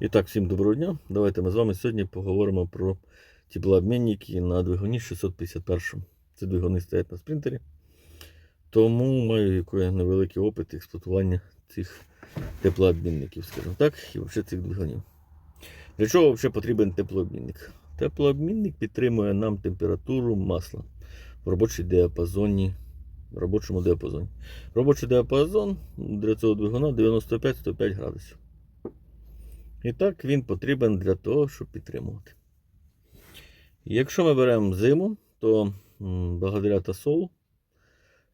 І так, всім доброго дня. Давайте ми з вами сьогодні поговоримо про теплообмінники на двигуні 651. Це двигуни стоять на спринтері. Тому маю який невеликий опит експлуатування цих теплообмінників, скажімо так, і взагалі цих двигунів. Для чого взагалі потрібен теплообмінник? Теплообмінник підтримує нам температуру масла в робочій діапазоні. В робочому діапазоні. Робочий діапазон для цього двигуна 95-105 градусів. І так він потрібен для того, щоб підтримувати. Якщо ми беремо зиму, то благодаря тасолу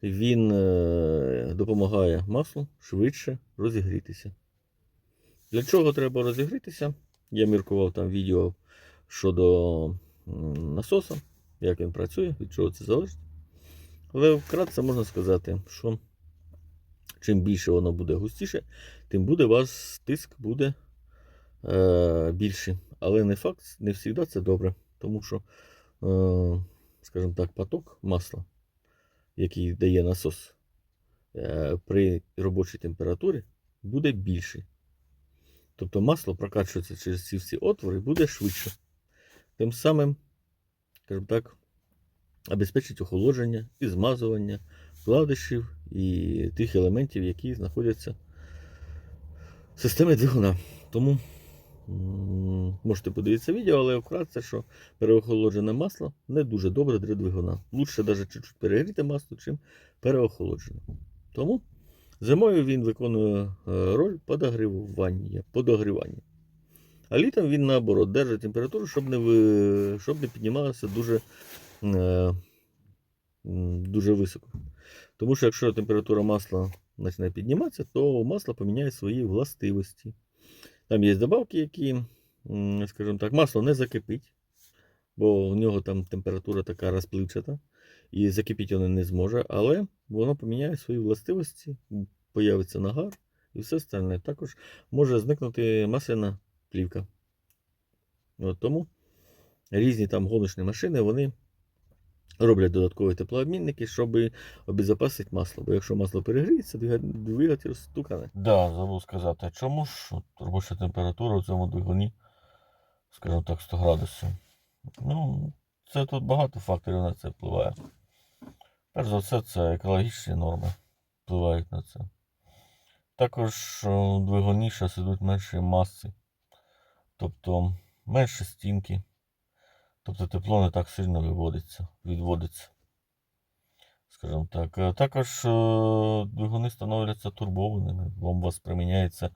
він е, допомагає маслу швидше розігрітися. Для чого треба розігрітися? Я міркував там відео щодо насоса, як він працює, від чого це залежить. Але вкратце можна сказати, що чим більше воно буде густіше, тим буде у вас тиск буде е, більший. Але не факт, не завжди це добре. Тому що, е, скажімо так, поток масла, який дає насос е, при робочій температурі, буде більший. Тобто масло прокачується через ці всі отвори буде швидше. Тим самим, скажімо так, обезпечить охолодження і змазування вкладишів і тих елементів, які знаходяться в системі двигуна. Тому можете подивитися відео, але вкратце, що переохолоджене масло не дуже добре для двигуна. Лучше навіть чуть-чуть перегріти масло, чим переохолоджене. Тому зимою він виконує е, роль подогрівання. подогрівання. А літом він наоборот держить температуру, щоб не, ви... щоб не піднімалося дуже, е, дуже високо. Тому що якщо температура масла почне підніматися, то масло поміняє свої властивості. Там є добавки, які, скажімо так, масло не закипить, бо в нього там температура така розпливчата, і закипіти воно не зможе, але воно поміняє свої властивості, появиться нагар і все остальне. Також може зникнути масляна плівка. От тому різні там гоночні машини, вони роблять додаткові теплообмінники, щоб обезопасити масло. Бо якщо масло перегріється, двига- двигатель стукане. Да, забув сказати, чому ж робоча температура в цьому двигуні, скажімо так, 100 градусів. Ну, це тут багато факторів на це впливає. Перш за все, це екологічні норми впливають на це. Також о, в двигуні зараз ідуть менші маси, тобто менше стінки. Тобто тепло не так сильно виводиться, відводиться. Скажімо так. Е, Також е, двигуни становляться турбованими. Вас приміняється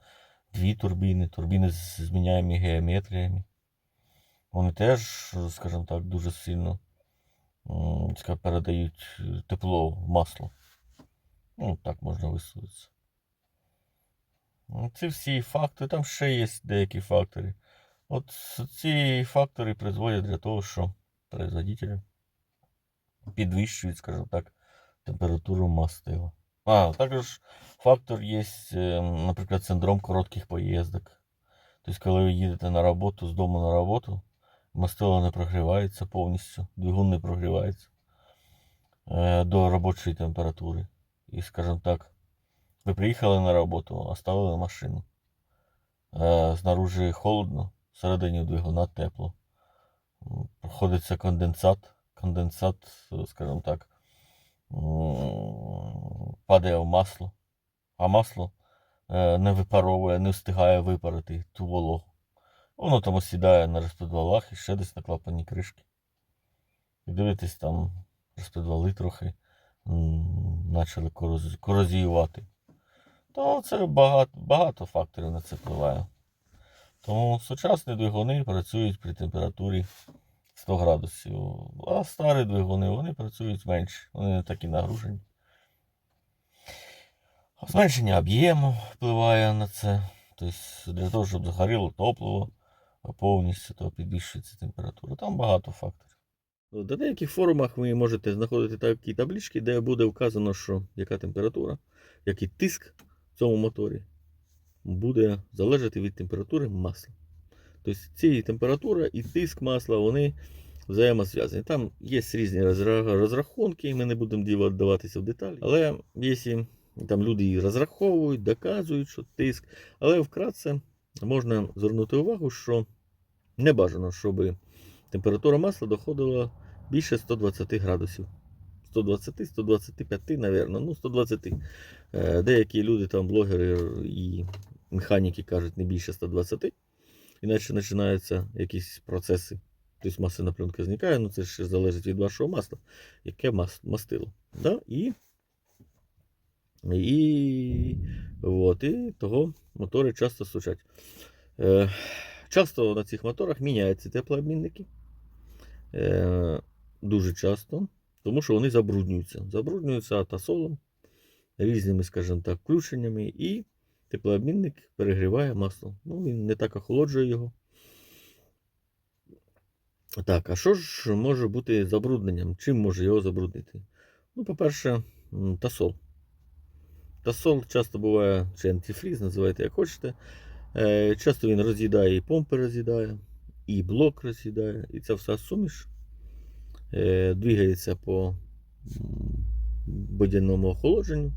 дві турбіни, турбіни з зміняємі геометріями. Вони теж, скажімо так, дуже сильно передають е, тепло в масло. Ну, так можна висловитися. Ці всі фактори, там ще є деякі фактори. От ці фактори призводять для того, що производителі підвищують, скажімо так, температуру мастила. А, також фактор є, е, наприклад, синдром коротких поїздок. Тобто, коли ви їдете на роботу з дому на роботу, мастило не прогрівається повністю, двигун не прогрівається е, до робочої температури. І, скажімо так, ви приїхали на роботу, оставили машину. Е, Знаружи холодно, всередині двигуна тепло. Проходиться конденсат. Конденсат, скажімо так, падає в масло, а масло е, не випаровує, не встигає випарити ту вологу. Воно там осідає на розпідвалах і ще десь на клапані кришки. І дивитесь, там розпідвали трохи почали корозіювати. То це багато, багато факторів на це впливає. Тому сучасні двигуни працюють при температурі 100 градусів, а старі двигуни вони працюють менше, вони не такі нагружені. Зменшення об'єму впливає на це. Тобто для того, щоб загоріло топливо повністю, то підвищується температура. Там багато факторів. На деяких форумах ви можете знаходити такі таблички, де буде вказано, що яка температура, який тиск в цьому моторі буде залежати від температури масла. Тобто ці температура і тиск масла, вони взаємозв'язані. Там є різні розра- розрахунки, ми не будемо вдаватися в деталі. Але якщо там люди і розраховують, доказують, що тиск. Але вкратце можна звернути увагу, що не бажано, щоб температура масла доходила більше 120 градусів. 120-125, напевно, ну 120. Е, Деякі люди, там, блогери і механіки кажуть не більше 120, іначе починаються якісь процеси. Тобто масляна пленка зникає, ну це ж залежить від вашого масла, яке мас- мастило. Да? І, і, от, і того мотори часто сучать. Е, часто на цих моторах міняються теплообмінники. Е, дуже часто, тому що вони забруднюються. Забруднюються атасолом, різними, скажімо так, включеннями, і теплообмінник перегріває масло. Ну, він не так охолоджує його. Так, а що ж може бути забрудненням? Чим може його забруднити? Ну, по-перше, тасол. Тасол часто буває, чи антифріз, називайте як хочете. Е, Часто він роз'їдає і помпи роз'їдає, і блок роз'їдає, і ця вся суміш е, двигається по водяному охолодженню,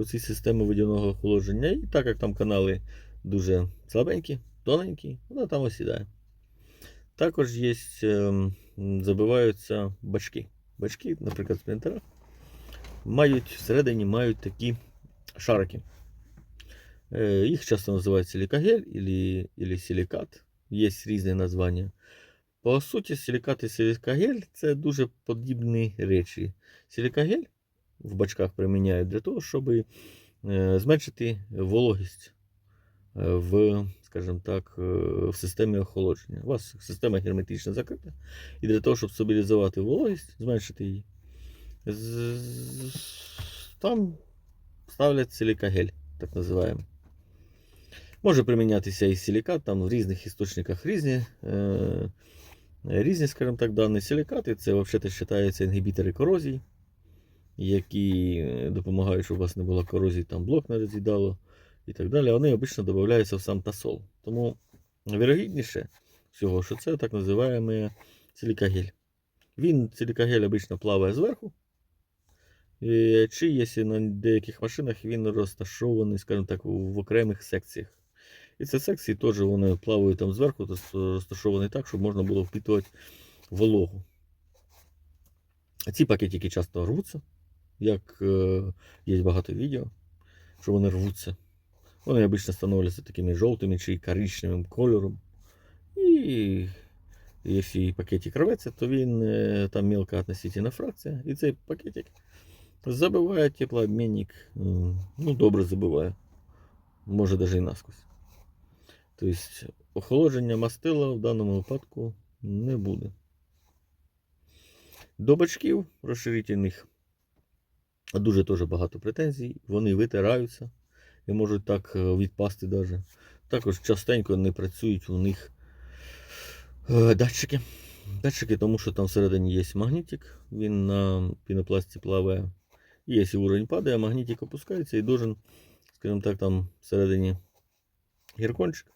по цій системі водяного охолодження. І так як там канали дуже слабенькі, тоненькі, вона там осідає. Також є, ем, забиваються бачки. Бачки, наприклад, з принтера, мають всередині мають такі шарики. Е, Їх часто називають силікагель или силікат. Є різні названня. По суті, силікат і силікагель це дуже подібні речі. Силікагель в бачках приміняють для того, щоб е, зменшити вологість е, в, скажімо так, е, в системі охолодження. У вас система герметично закрита. І для того, щоб стабілізувати вологість, зменшити її, там ставлять силікагель, так називаємо. Може примінятися і силікат, там в різних істочниках різні, різні, скажімо так, дані силікати. Це взагалі вважається інгібітори корозії, які е, допомагають, щоб у вас не було корозії, там блок не роз'їдало і так далі. Вони обично додаються в сам тасол. Тому вірогідніше всього, що це так називаємо силікагель. Він силікагель обично плаває зверху. Е, Чи якщо на деяких машинах він розташований, скажімо так, в окремих секціях. І ці секції теж вони плавають там зверху, розташовані так, щоб можна було впитувати вологу. Ці пакетики часто рвуться, як е, є багато відео, що вони рвуться. Вони обично становляться такими жовтими чи коричневим кольором. І якщо пакетик рветься, то він е, там мелка относительно фракція. І цей пакетик забиває теплообмінник. е, Ну, добре забиває. Може навіть і насквозь. Тобто охолодження мастила в даному випадку не буде. До бачків розширительних дуже теж багато претензій. Вони витираються і можуть так е, відпасти даже. Також частенько не працюють у них е, датчики. Датчики, тому що там всередині є магнітик, він на пінопласті плаває. І якщо уровень падає, магнітик опускається і должен, скажімо так, там всередині гіркончик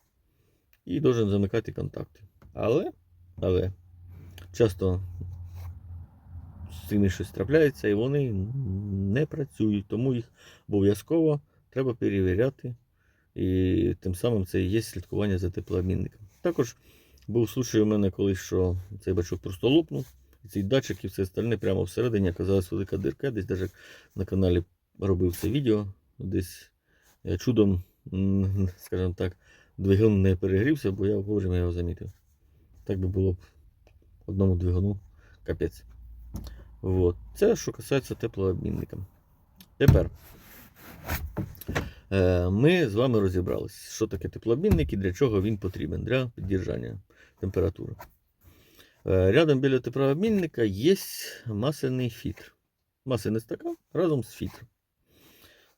і должен замикати контакти. Але, але часто з цими щось трапляється і вони не працюють, тому їх обов'язково треба перевіряти. І тим самим це і є слідкування за теплообмінником. Також був случай у мене колись, що цей бачок просто лопнув, і цей датчик і все остальне прямо всередині оказалась велика дирка. Десь навіть на каналі робив це відео. Десь е, чудом, скажімо так, двигун не перегрівся, бо я вовремя його замітив. Так би було б одному двигуну капець. Вот. Це що касається теплообмінника. Тепер е, ми з вами розібралися, що таке теплообмінник і для чого він потрібен для піддержання температури. Е, Рядом біля теплообмінника є масляний фільтр. Масляний стакан разом з фільтром.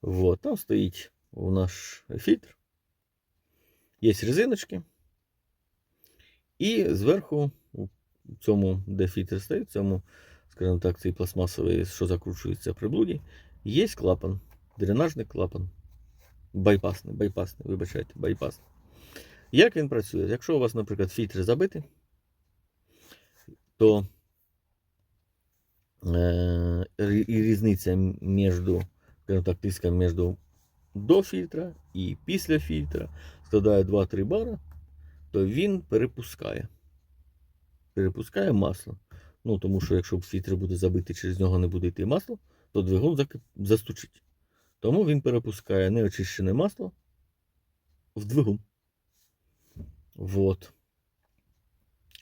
Вот. Там стоїть у наш фільтр. Є резиночки. І зверху, у цьому, де фільтр стоїть, цьому, скажімо так, цей пластмасовий, що закручується при блуді, є клапан, дренажний клапан. Байпасний, байпасний, вибачайте, байпасний. Як він працює? Якщо у вас, наприклад, фільтр забитий, то е, і різниця між, так, тиском між до фільтра і після фільтра складає 2-3 бара, то він перепускає. Перепускає масло. Ну, тому що якщо фільтр буде забитий, через нього не буде йти масло, то двигун застучить. Тому він перепускає неочищене масло в двигун. Вот.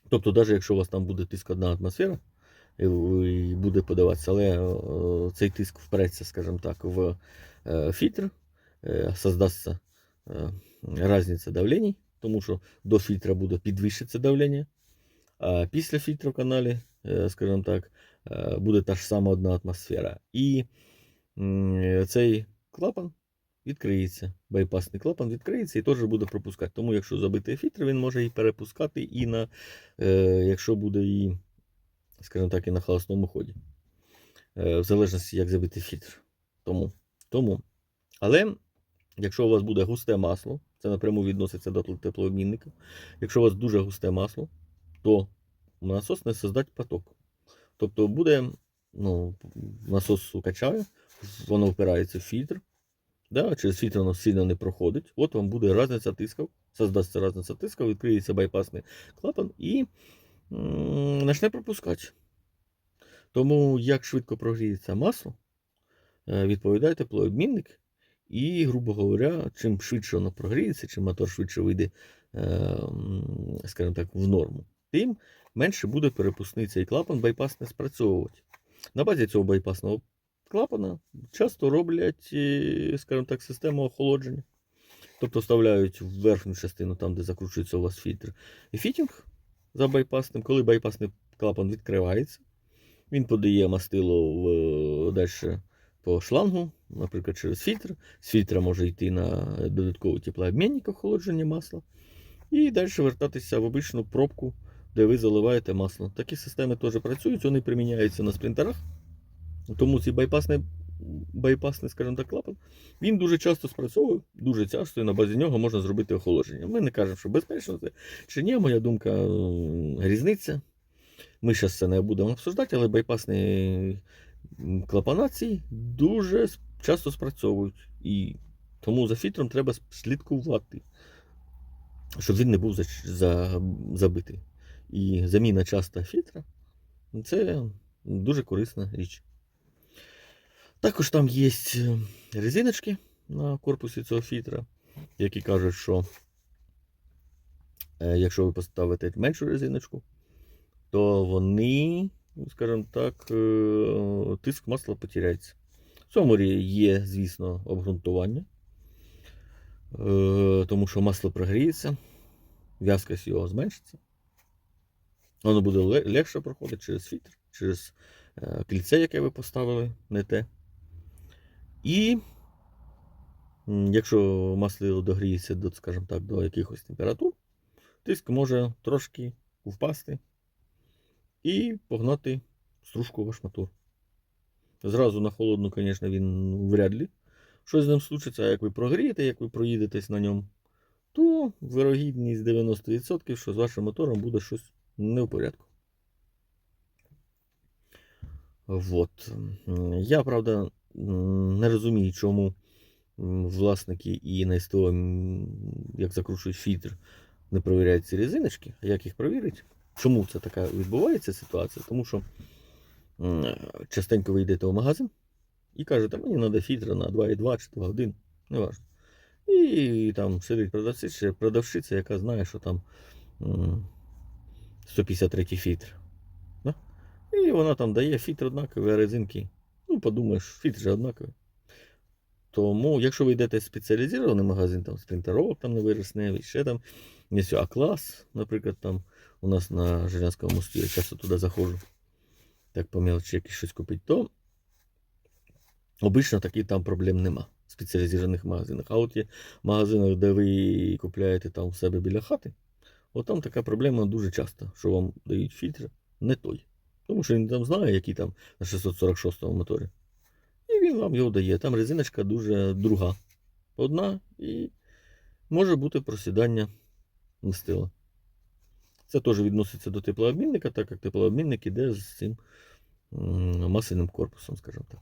Тобто, навіть якщо у вас там буде тиск одна атмосфера, і буде подаватися, але е, цей тиск впреться, скажімо так, в е, фільтр, е, создасться різниця давлень, тому що до фільтра буде підвищитися давлення, а після фільтра в каналі, скажімо так, е, буде та ж сама одна атмосфера. І цей клапан відкриється. Байпасний клапан відкриється і теж буде пропускати. Тому, якщо забитий фільтр, він може і перепускати, і на, е, якщо буде і, скажімо так, і на холостному ході. Е, в залежності, як забити фільтр. Тому. Тому. Але якщо у вас буде густе масло, це напряму відноситься до теплообмінника. Якщо у вас дуже густе масло, то насос не создасть поток. Тобто буде, ну, насос качає, воно впирається в фільтр. Да, через фільтр воно сильно не проходить. От вам буде різниця тисків, создасться різниця тисків, відкриється байпасний клапан і почне пропускати. Тому як швидко прогріється масло, е, відповідає теплообмінник. І, грубо говоря, чим швидше воно прогріється, чим мотор швидше вийде, е, скажімо так, в норму, тим менше буде перепускний цей клапан байпасний спрацьовувати. На базі цього байпасного клапана часто роблять, е, скажімо так, систему охолодження. Тобто вставляють в верхню частину, там, де закручується у вас фільтр, і фітінг за байпасним. Коли байпасний клапан відкривається, він подає мастило в, далі по шлангу, наприклад, через фільтр. З фільтра може йти на додатковий теплообмінник охолодження масла. І далі вертатися в обичну пробку, де ви заливаєте масло. Такі системи теж працюють, вони приміняються на спринтерах. Тому цей байпасний, байпасний, скажімо так, клапан, він дуже часто спрацьовує, дуже часто, і на базі нього можна зробити охолодження. Ми не кажемо, що безпечно це чи ні, моя думка різниця. Ми зараз це не будемо обсуждати, але байпасні м, клапана ці дуже часто спрацьовують. І тому за фільтром треба слідкувати, щоб він не був за, за, забитий. І заміна часта фільтра це дуже корисна річ. Також там є резиночки на корпусі цього фільтра, які кажуть, що е, якщо ви поставите меншу резиночку, то вони, скажімо так, е, тиск масла потеряється. В цьому є, звісно, обґрунтування, е, тому що масло прогріється, в'язкость його зменшиться. Воно буде легше проходити через фільтр, через е, кільце, яке ви поставили, не те. І якщо масло догріється до, скажімо так, до якихось температур, тиск може трошки впасти і погнати стружку ваш мотор. Зразу на холодну, звісно, він ну, вряд ли щось з ним случиться, а як ви прогрієте, як ви проїдетесь на ньому, то вирогідність 90%, що з вашим мотором буде щось не в порядку. Вот. Я, правда, не розумію, чому власники і на як закручують фільтр, не перевіряють ці резиночки. А як їх перевірити? Чому це така відбувається ситуація? Тому що частенько ви йдете в магазин і кажете, мені треба фільтр на 2,2 чи 2,1, неважно. І там сидить продавциця, продавщиця, яка знає, що там 153 фільтр. Да? І вона там дає фільтр однаковий, а резинки. Ну, подумаєш, фільтр же однаковий. Тому, якщо ви йдете в спеціалізований магазин, там спринтеровок там не виросневий, ще там є А-клас, наприклад, там у нас на Желянському мості, я часто туди заходжу, так по мелочі щось купити, то обично таких там проблем нема в спеціалізованих магазинах. А от є магазини, де ви купляєте там в себе біля хати, от там така проблема дуже часто, що вам дають фільтр не той. Тому що він там знає, який там на 646 моторі. І він вам його дає. Там резиночка дуже друга. Одна і може бути просідання мастила. Це теж відноситься до теплообмінника, так як теплообмінник іде з цим м, корпусом, скажімо так.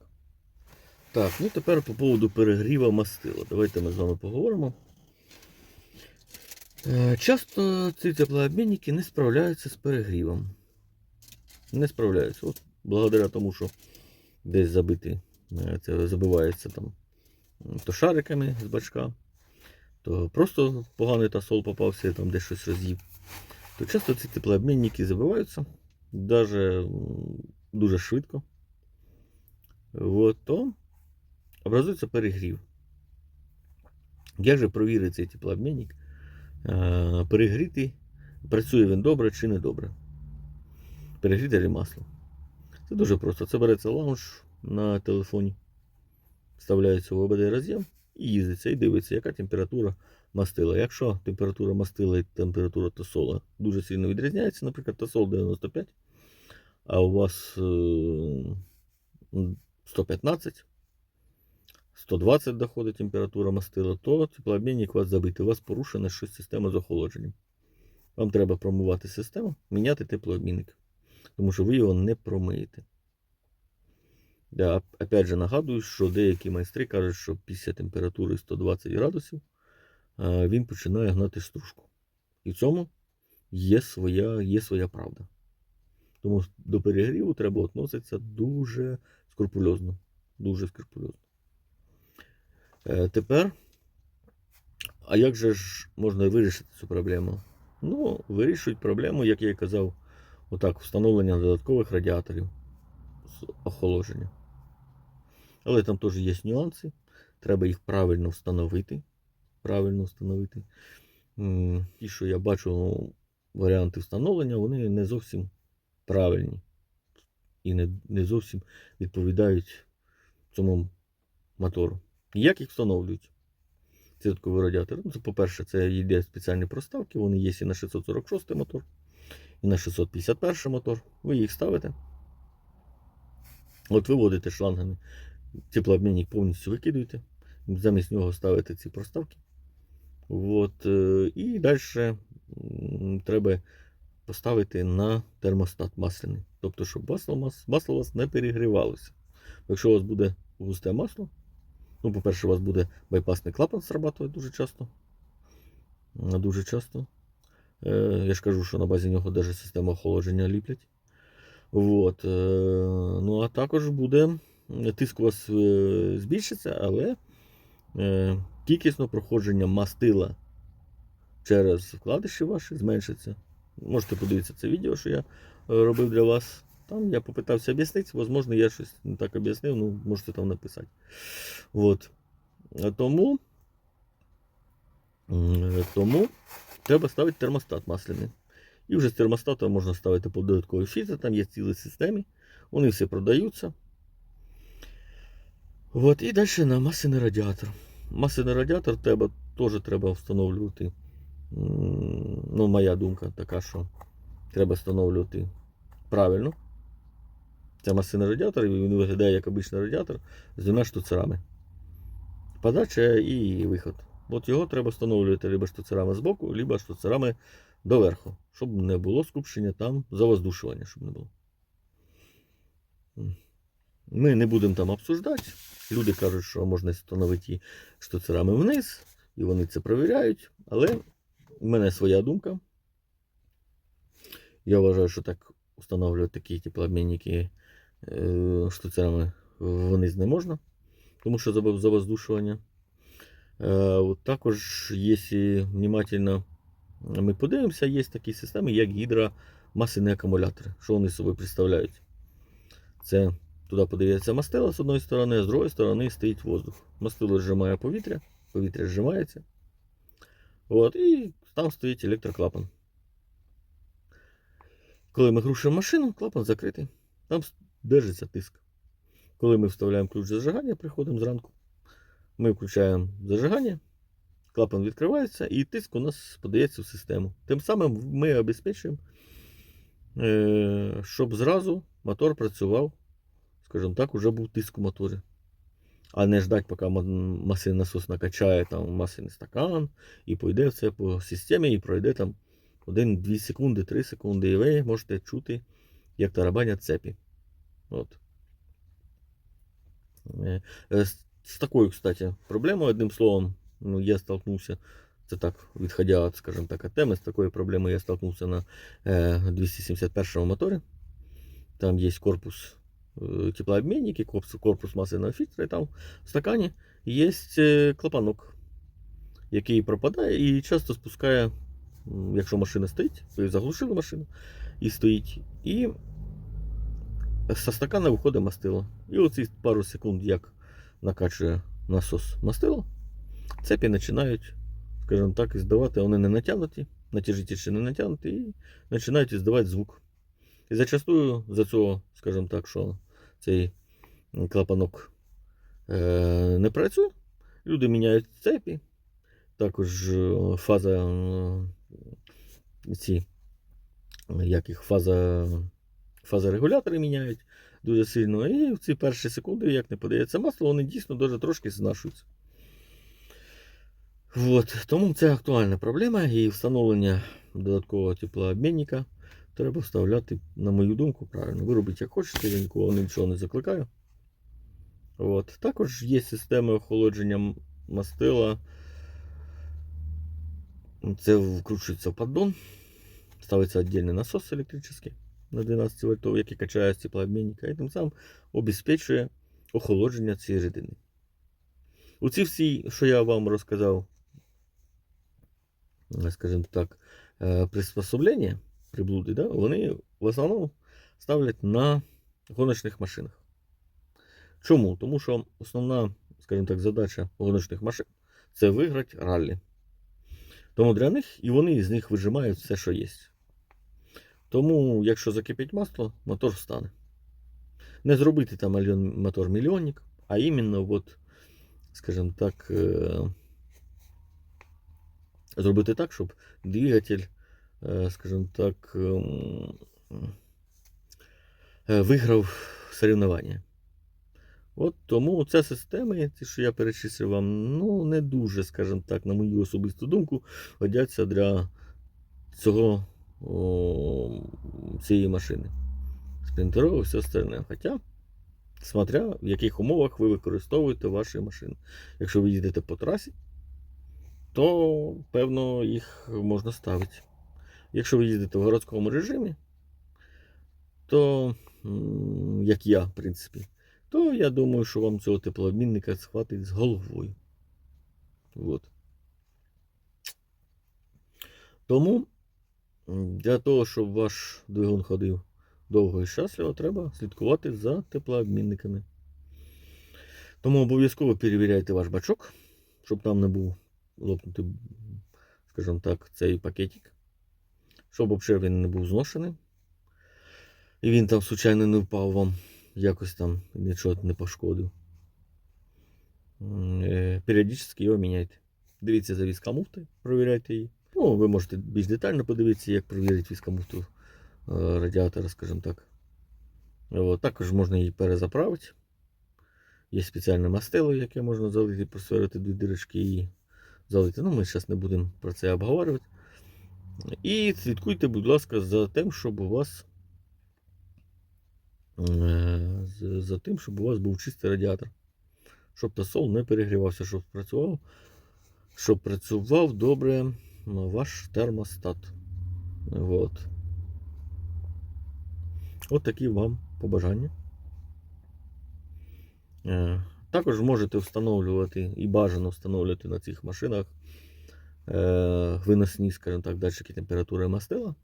Так, ну тепер по поводу перегріва мастила. Давайте ми з вами поговоримо. Е, Часто ці теплообмінники не справляються з перегрівом. Не справляються. От благодаря тому, що десь забити, е, це забивається там то шариками з бачка, то просто поганий тасол попався там десь щось роз'їв. То часто ці теплообмінники забиваються даже дуже швидко. От, то образується перегрів. Як же провірити цей теплообмінник? Е, Перегрітий, працює він добре чи не добре. Перегріте масло. Це дуже просто. Це береться лаунж на телефоні, вставляється в ОБД роз'єм і їздиться, і дивиться, яка температура мастила. Якщо температура мастила і температура тосола дуже сильно відрізняється, наприклад, тосол 95, а у вас е, 115, 120 доходить температура мастила, то теплообмінник у вас забитий, у вас порушена щось система з охолодженням. Вам треба промивати систему, міняти теплообмінник, тому що ви його не промиєте. Я опять же нагадую, що деякі майстри кажуть, що після температури 120 градусів він починає гнати стружку. І в цьому є своя, є своя правда. Тому до перегріву треба відноситися дуже скрупульозно. Дуже скрупульозно. Е, тепер, а як же ж можна вирішити цю проблему? Ну, вирішують проблему, як я і казав, отак, встановлення додаткових радіаторів з охолодження. Але там теж є нюанси. Треба їх правильно встановити. Правильно встановити. Ті, що я бачу варіанти встановлення, вони не зовсім правильні. І не, не зовсім відповідають цьому мотору. Як їх встановлюють? Ці додаткові радіатори. Ну, це, по-перше, це йде спеціальні проставки, вони є і на 646 мотор, і на 651 мотор. Ви їх ставите. От виводите шлангами, теплообмінник повністю викидуєте, замість нього ставите ці проставки. От, е, і далі треба поставити на термостат масляний. Тобто, щоб масло, масло у вас не перегрівалося. Якщо у вас буде густе масло, ну, по-перше, у вас буде байпасний клапан срабатувати дуже часто. Дуже часто. Е, Я ж кажу, що на базі нього навіть система охолодження ліплять. От. е, Ну, а також буде тиск у вас е, збільшиться, але кількісно проходження мастила через вкладиші ваші зменшиться. Можете подивитися це відео, що я робив для вас. Там я попитався об'яснити, можливо, я щось не так об'яснив, ну, можете там написати. От. Тому, тому треба ставити термостат масляний. І вже з термостата можна ставити по додаткові фільтри, там є цілі системи, вони всі продаються. От, і далі на масляний радіатор. Масляний радіатор треба, теж треба встановлювати. Ну, моя думка така, що треба встановлювати правильно. Це масляний радіатор, і він виглядає як обичний радіатор з двома штуцерами. Подача і виход. От його треба встановлювати либо штуцерами збоку, либо штуцерами доверху, щоб не було скупчення там завоздушування, щоб не було. Ми не будемо там обсуждати. Люди кажуть, що можна встановити штуцерами вниз, і вони це перевіряють. Але в мене своя думка. Я вважаю, що так встановлювати такі теплообмінники е, штуцерами вниз не можна, тому що за- завоздушування. Е, от також, якщо внимательно ми подивимося, є такі системи, як гідромасляні акумулятори. Що вони собою представляють? Це туди подається мастила з одної сторони, а з другої сторони стоїть воздух. Мастило зжимає повітря, повітря зжимається. От, і там стоїть електроклапан. Коли ми грушимо машину, клапан закритий. Там держиться тиск. Коли ми вставляємо ключ зажигання, приходимо зранку, ми включаємо зажигання, клапан відкривається і тиск у нас подається в систему. Тим самим ми обезпечуємо, е, щоб зразу мотор працював, скажімо так, уже був тиск у моторі. А не ждать, поки ма- масляний насос накачає там масляний стакан і пойде все по системі і пройде там 1-2 секунди, 3 секунди, і ви можете чути, як тарабанять цепі. От. Е, е, З, з такою, кстати, проблемою, одним словом, ну, я столкнувся. Це так, відходя, от, скажімо так, від теми, з такою проблемою я столкнувся на е, 271 моторі. Там є корпус теплообмінники, корпус, корпус масляного фільтра, і там в стакані є клапанок, який пропадає і часто спускає, якщо машина стоїть, ви заглушили машину і стоїть, і со стакана виходить мастило. І оці пару секунд, як накачує насос мастило, цепі починають, скажімо так, здавати, вони не натягнуті, натяжитель ще не натягнуті, і починають здавати звук. І зачастую за цього, скажімо так, що цей клапанок е, не працює, люди міняють цепі, також е, фаза е, ці, як їх, фаза, фазорегулятори міняють дуже сильно. І в ці перші секунди, як не подається масло, вони дійсно дуже трошки знашуються. От. Тому це актуальна проблема і встановлення додаткового теплообмінника треба вставляти, на мою думку, правильно. Ви робіть як хочете, я нікого нічого не закликаю. От. Також є системи охолодження мастила. Це вкручується в поддон. Ставиться віддільний насос електричний на 12 вольтов, який качає з теплообмінника, і тим самим обезпечує охолодження цієї рідини. Оці всі, що я вам розказав, е, скажімо так, е, приспособлення, приблуди, да, вони в основному ставлять на гоночних машинах. Чому? Тому що основна, скажімо так, задача гоночних машин це виграти раллі. Тому для них і вони з них вижимають все, що є. Тому, якщо закипить масло, мотор встане. Не зробити там мотор мільйонник, а іменно, от, скажімо так, е, зробити так, щоб двигатель, е, скажімо так, ем, е, виграв соревнування. От тому ця система, ті, що я перечислив вам, ну не дуже, скажімо так, на мою особисту думку, годяться для цього цієї машини. Спринтерова і все остальне. Хоча, смотря в яких умовах ви використовуєте ваші машини. Якщо ви їздите по трасі, то певно їх можна ставити. Якщо ви їздите в городському режимі, то, як я, в принципі, то я думаю, що вам цього теплообмінника схватить з головою. От. Тому для того, щоб ваш двигун ходив довго і щасливо, треба слідкувати за теплообмінниками. Тому обов'язково перевіряйте ваш бачок, щоб там не був лопнутий, скажімо так, цей пакетик. Щоб взагалі він не був зношений. І він там, случайно, не впав вам якось там нічого не пошкодив. Е, Періодично його міняйте. Дивіться за візка муфти, провіряйте її. Ну, ви можете більш детально подивитися, як провірити візка муфту е, радіатора, скажімо так. От, також можна її перезаправити. Є спеціальне мастило, яке можна залити, просверлити дві дирочки і залити. Ну, ми зараз не будемо про це обговорювати. І слідкуйте, будь ласка, за тим, щоб у вас е, за тим, щоб у вас був чистий радіатор. Щоб тосол не перегрівався, щоб працював, щоб працював добре ваш термостат. От. От такі вам побажання. Е, Також можете встановлювати і бажано встановлювати на цих машинах е, виносні, скажімо так, датчики температури мастила.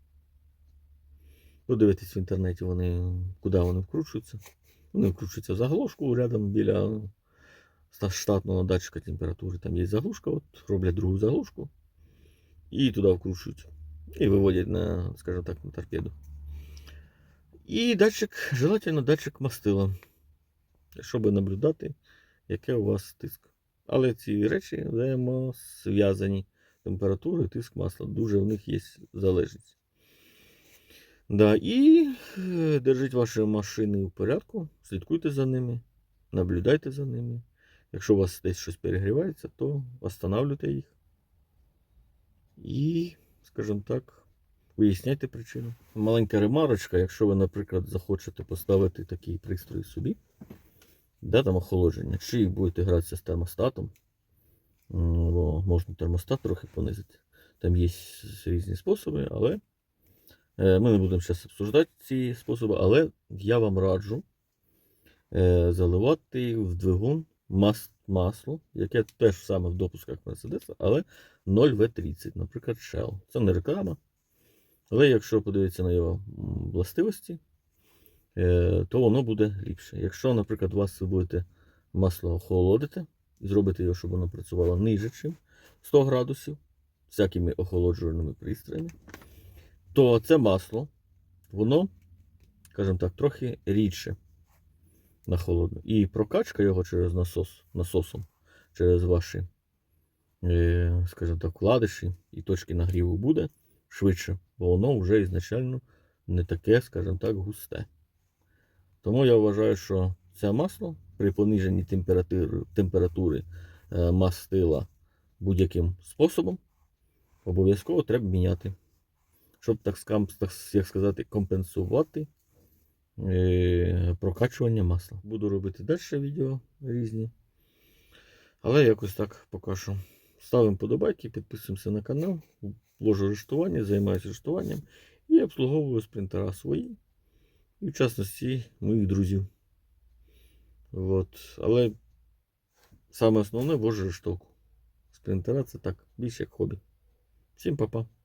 Подивитись в інтернеті, вони, куди вони вкручуються. Вони вкручуються в заглушку рядом біля штатного датчика температури. Там є заглушка, от роблять другу заглушку і туди вкручують. І виводять на, скажімо так, на торпеду. І датчик, желательно датчик мастила, щоб наблюдати, яке у вас тиск. Але ці речі взаємосв'язані. Температура тиск масла. Дуже в них є залежність. Да, і е, держіть ваші машини в порядку, слідкуйте за ними, наблюдайте за ними. Якщо у вас десь щось перегрівається, то останавливайте їх. І, скажімо так, виясняйте причину. Маленька ремарочка, якщо ви, наприклад, захочете поставити такий пристрій собі, да, там охолодження, чи будете гратися з термостатом, Бо можна термостат трохи понизити. Там є різні способи, але е, ми не будемо зараз обсуждати ці способи, але я вам раджу е, заливати в двигун масло, яке теж саме в допусках Mercedes, але 0V30, наприклад, Shell. Це не реклама. Але якщо подивитися на його властивості, е, то воно буде ліпше. Якщо, наприклад, у вас ви будете масло охолодити і зробити його, щоб воно працювало ниже, ніж 100 градусів, всякими охолоджувальними пристроями, то це масло, воно, скажімо так, трохи рідше на холодну. І прокачка його через насос, насосом, через ваші, скажімо так, вкладиші і точки нагріву буде швидше, бо воно вже ізначально не таке, скажімо так, густе. Тому я вважаю, що це масло при пониженні температури, температури е, мастила будь-яким способом обов'язково треба міняти. Щоб, так, як сказати, компенсувати е, прокачування масла. Буду робити далі відео різні. Але якось так поки що. Ставимо подобайки, підписуємося на канал, вложу рештування, займаюся рештуванням і обслуговую спринтера свої. І в частності моїх друзів. От. Але саме основне вожу рештовку. Спринтера це так, більше як хобі. Всім па-па.